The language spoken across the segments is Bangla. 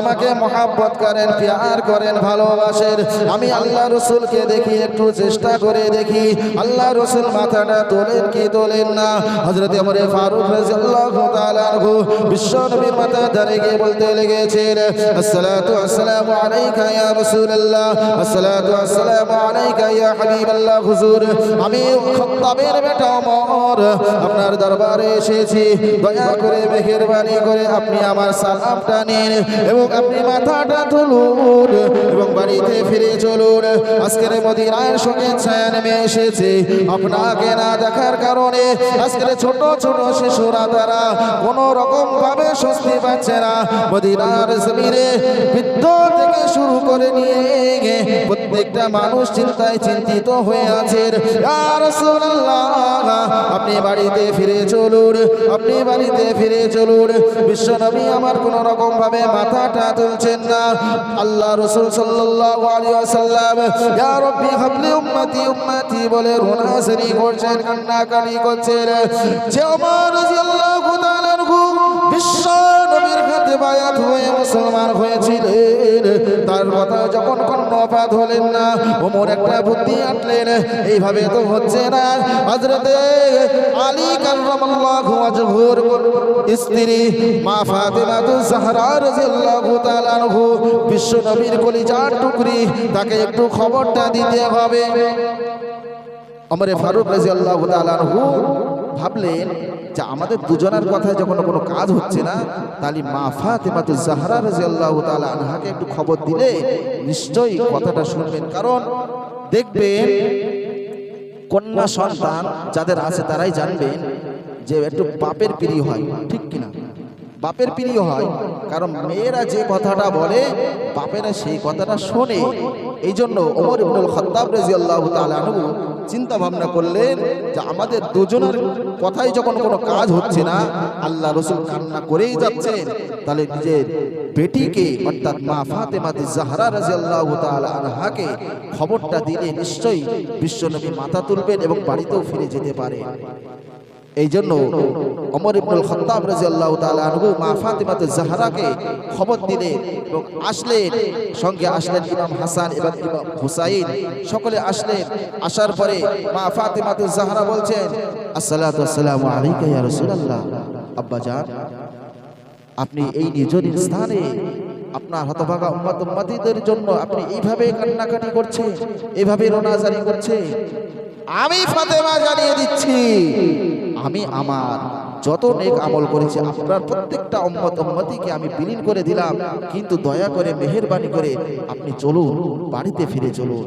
আমাকে মহাব্বত করেন, প্যার করেন, ভালোবাসেন। আমি আল্লাহ রসুলকে দেখি, একটু চেষ্টা করে দেখি। আল্লাহ রসুল মাথাটা তোলেন কি তোলেন না? হজরত আমরে ফারুক রাদিয়াল্লাহু তাআলা বিশ্ব নবীর মাথা ধরে গিয়ে বলতে লেগেছেন আপনার দরবারে এসেছি। দয়া করে মেহেরবানি করে আপনি আমার সালামটা নিন এবং আপনি মাথাটা তুলুন এবং বাড়িতে ফিরে চলুন। আজকের মদিনার সঙ্গে ছায়া নেমে এসেছে। আপনাকে না দেখার কারণে আজকের ছোট ছোট শিশুরা তারা কোন রকম ভাবে স্বস্তি পাচ্ছে না। মদিনার জমিনে বৃদ্ধ থেকে শুরু করে নিয়ে প্রত্যেকটা মানুষ চিন্তায় চিন্তিত হয়ে আছেন আপনি বাড়িতে ফিরে চলুন, আপনি বাড়িতে ফিরে চলুন। বিশ্ব নবী আমার কোন রকম ভাবে মাথাটা তুলছেন না। আল্লাহ রসুল ইয়া উম্মতি উম্মতি বলে করছেন, কান্নাকাটি করছেন। বিশ্ব নবীর মুসলমান হয়েছিলেন। হলেন না, ওমর একটা বুদ্ধি আটলেন। এইভাবে তো হচ্ছে না। আলী স্ত্রী বিশ্ব নবীর কলিজার টুকরি, তাকে একটু খবরটা দিতে হবে। আমরে ফারুক তাআলা আনহু ভাবলেন যে আমাদের দুজনের কথায় যখন কোনো কাজ হচ্ছে না, তাহলে মা ফাতেমাতু জাহরা রাদিয়াল্লাহু তাআলা আনহাকে একটু খবর দিলে নিশ্চয়ই কথাটা শুনবেন। কারণ দেখবেন কন্যা সন্তান যাদের আছে তারাই জানবেন যে একটু পাপের প্রিয় হয়, ঠিক কিনা? বাপের প্রিয় হয়, কারণ মেয়েরা যে কথাটা বলে, বাপেরা সেই কথাটা শোনে। এই জন্য ওমর ইবনুল খাত্তাব রাদিয়াল্লাহু তাআলা আনহু চিন্তা ভাবনা করলেন যে আমাদের দুজনের কথাই যখন কোনো কাজ হচ্ছে না, আল্লাহ রসুল কান্না করেই যাচ্ছেন। তাহলে নিজের বেটিকে, অর্থাৎ মা ফাতেমাতি জাহরা রাদিয়াল্লাহু তাআলা আনহাকে খবরটা দিলে নিশ্চয়ই বিশ্বনবী মাথা তুলবেন এবং বাড়িতেও ফিরে যেতে পারে এই জন্য অমর ইবনুল খত্তাব রাদিয়াল্লাহু তাআলা আনহু মা ফাতিমাতুজ জাহরাকে খবর দিলেন এবং আসলেন, সঙ্গে আসলেন ইমাম হাসান এবং ইমাম হুসাইন। সকলে আসলেন, আসার পরে মা ফাতিমাতুজ জাহারা বলছেন আসসালামু আলাইকা ইয়া রাসূলুল্লাহ। আব্বা জান, আপনি এই নিজের স্থানে আপনার হতভাগা উম্মত উম্মতিদের জন্য আপনি এইভাবে কান্নাকাটি করছেন এইভাবে রোনাজারি করছে আমি ফাতেমা জানিয়ে দিচ্ছি আমি আমার যত নেক আমল করেছি, আপনার প্রত্যেকটা অম্মত অম্মতিকে আমি বিলীন করে দিলাম। কিন্তু দয়া করে মেহরবানি করে আপনি চলুন, বাড়িতে ফিরে চলুন।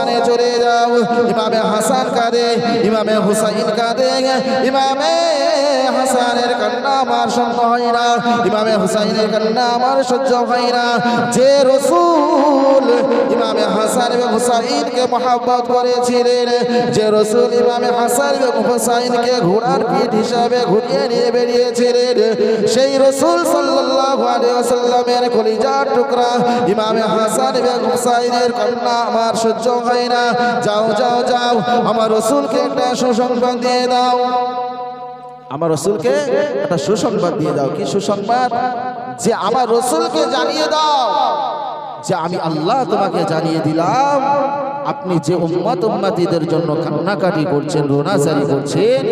স্থানে চলে যাও। ইমামে হাসান কাঁদে, ইমামে হুসাইন কাঁদে, ইমামে হাসানের কান্না আমার সহ্য হয় না, ইমামে হুসাইনের কান্না আমার সহ্য হয় না। যে রসুল ইমামে হাসান এবং হুসাইনকে মহাব্বত করেছিলেন, যে রসুল ইমামে হাসান এবং হুসাইনকে ঘোড়ার পিঠ হিসাবে ঘুরিয়ে নিয়ে বেরিয়েছিলেন, সেই রসুল সাল্লাল্লাহু আলাইহি ওয়াসাল্লামের কলিজার টুকরা ইমামে হাসান এবং হুসাইনের কান্না আমার সহ্য না। যাও যাও যাও। আমার রসুলকে একটা সুসংবাদ দিয়ে দাও। আমার রসুলকে একটা সুসংবাদ দিয়ে দাও। কি সুসংবাদ? যে আমার রসুলকে জানিয়ে দাও। যে আমি আল্লাহ তোমাকে জানিয়ে দিলাম। আপনি যে উম্মত উম্মাতিদের জন্য কান্নাকাটি করছেন রোনাচারি করছেন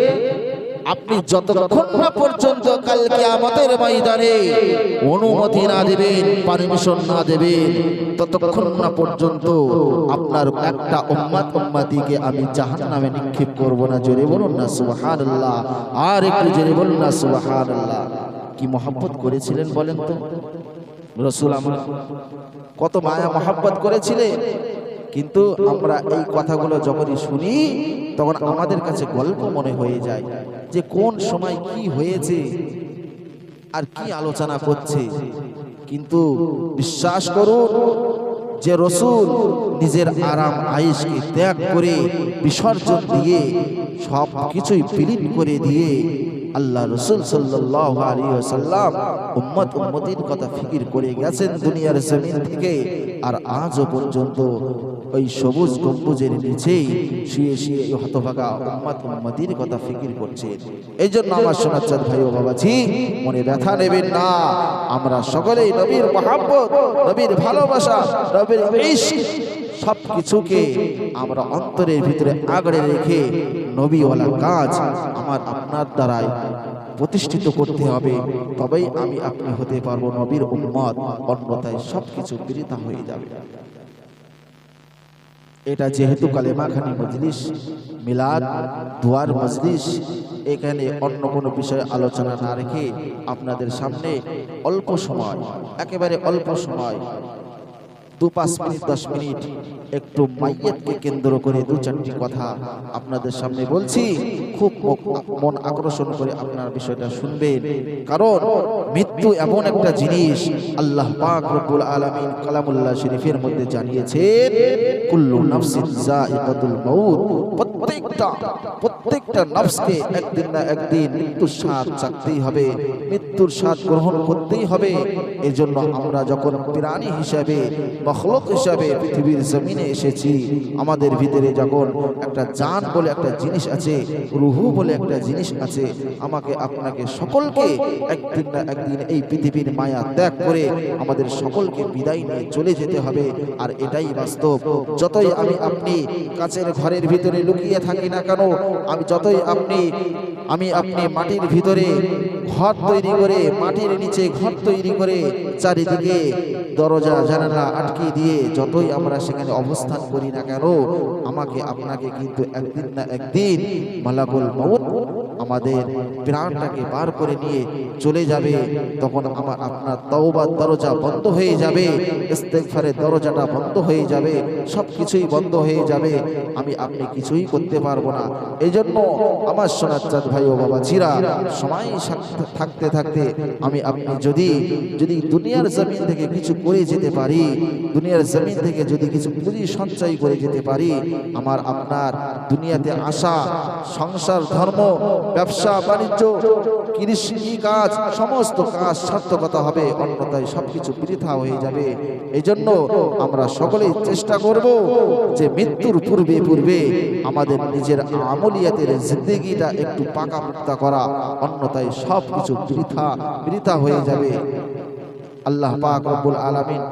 আপনি যতক্ষণ না পর্যন্ত কালকে আমাদের ময়দানে অনুমতি না দেবেন পারমিশন না দেবেন, ততক্ষণ না পর্যন্ত আপনার একটা উম্মাত উম্মাতিকে আমি জাহান নামে নিক্ষেপ করব না। জোরে বলুন না, সুবহানাল্লাহ। আর একটু জোরে বলুন না, সুবহানাল্লাহ। কি মহব্বত করেছিলেন বলেন তো? রসুল আমার কত মায়া মহাব্বত করেছিলেন। কিন্তু আমরা এই কথাগুলো যখনই শুনি, তখন আমাদের কাছে গল্প মনে হয়ে যায়। যে কোন সময় কি হয়েছে আর কি আলোচনা করছে। কিন্তু বিশ্বাস করুন যে রসুল নিজের আরাম আয়েশকে ত্যাগ করে বিসর্জন দিয়ে সব কিছুই বিলীন করে দিয়ে আল্লাহ রসুল সাল্লাহ আলী সাল্লাম উম্মত উম্মতির কথা ফিকির করে গেছেন দুনিয়ার জমিন থেকে। আর আজও পর্যন্ত ওই সবুজ গম্বুজের নিচেই শুয়ে শুয়ে হতভাগা উম্মত উম্মতির কথা ফিকির করছেন এই জন্য আমার সোনাচাঁদ ভাই ও বাবাজি, মনে ব্যথা নেবেন না। আমরা সকলেই নবীর মহাব্বত, নবীর ভালোবাসা, নবীর সব কিছুকে আমরা অন্তরের ভিতরে আগড়ে রেখে নবীওয়ালা কাজ আমার আপনার দ্বারাই প্রতিষ্ঠিত করতে হবে, তবেই আমি আপনি হতে পারব নবীর উম্মত অন্যতায় সব কিছু বৃথা হয়ে যাবে। এটা যেহেতু কালেমাখানি মজলিস, মিলাদ, দুয়ার মজলিস, এখানে অন্য কোনো বিষয়ে আলোচনা না রেখে আপনাদের সামনে অল্প সময়, একেবারে অল্প সময় দু পাঁচ মিনিট, দশ মিনিট একটু মাইয়েতকে কেন্দ্র করে দু চারটি কথা আপনাদের সামনে বলছি। খুব মন আকর্ষণ করে আপনার বিষয়টা শুনবেন। কারণ মৃত্যু এমন একটা জিনিস আল্লাহ পাক রব্বুল আলামিন কালামুল্লাহ শরীফের মধ্যে জানিয়েছেন, কুল্লু নাফসিন যায়িকাতুল মাউত। প্রত্যেকটা প্রত্যেকটা নফসকে একদিন না একদিন মৃত্যুর স্বাদ চাকতেই হবে। মৃত্যুর স্বাদ গ্রহণ করতেই হবে। এজন্য আমরা যখন প্রাণী হিসাবে, মখলক হিসাবে পৃথিবীর জমিনে এসেছি, আমাদের ভিতরে যখন একটা জান বলে একটা জিনিস আছে, রুহু বলে একটা জিনিস আছে, আমাকে আপনাকে সকলকে একদিন না একদিন এই পৃথিবীর মায়া ত্যাগ করে আমাদের সকলকে বিদায় নিয়ে চলে যেতে হবে। আর এটাই বাস্তব। যতই আমি আপনি কাছের ঘরের ভিতরে লুকিয়ে থাকি না কেন আমি যতই আপনি, আমি আপনি মাটির ভিতরে ঘর তৈরি করে, মাটির নিচে ঘর তৈরি করে চারিদিকে দরজা, জানালা আটকে দিয়ে যতই আমরা সেখানে অবস্থান করি না কেন, আমাকে, আপনাকে কিন্তু একদিন না একদিন মালাকুল মউত আমাদের প্রাণটাকে বার করে নিয়ে চলে যাবে, তখন আমার আপনার তওবার দরজা বন্ধ হয়ে যাবে, ইস্তেগফারের দরজাটা বন্ধ হয়ে যাবে সব কিছুই বন্ধ হয়ে যাবে, আমি আপনি কিছুই করতে পারব না। এই জন্য আমার সোনাচাঁদ ভাই ও বাবা চিরা সময় থাকতে থাকতে আমি আপনি যদি যদি দুনিয়ার জমিন থেকে কিছু করে যেতে পারি, দুনিয়ার জমিন থেকে যদি কিছু পুঁজি সঞ্চয় করে যেতে পারি, আমার আপনার দুনিয়াতে আসা সংসার ধর্ম ব্যবসা, বাণিজ্য, কৃষি, কাজ, সমস্ত কাজ সার্থকতা হবে, অন্যথায় সবকিছু বৃথা হয়ে যাবে। এই জন্য আমরা সকলেই চেষ্টা করব যে মৃত্যুর পূর্বে পূর্বে আমাদের নিজের আমলিয়াতের জিন্দগিটা একটু পাকা মুক্তা করা, অন্যথায় সব কিছু বৃথা বৃথা হয়ে যাবে। আল্লাহ পাক রব্বুল আলামিন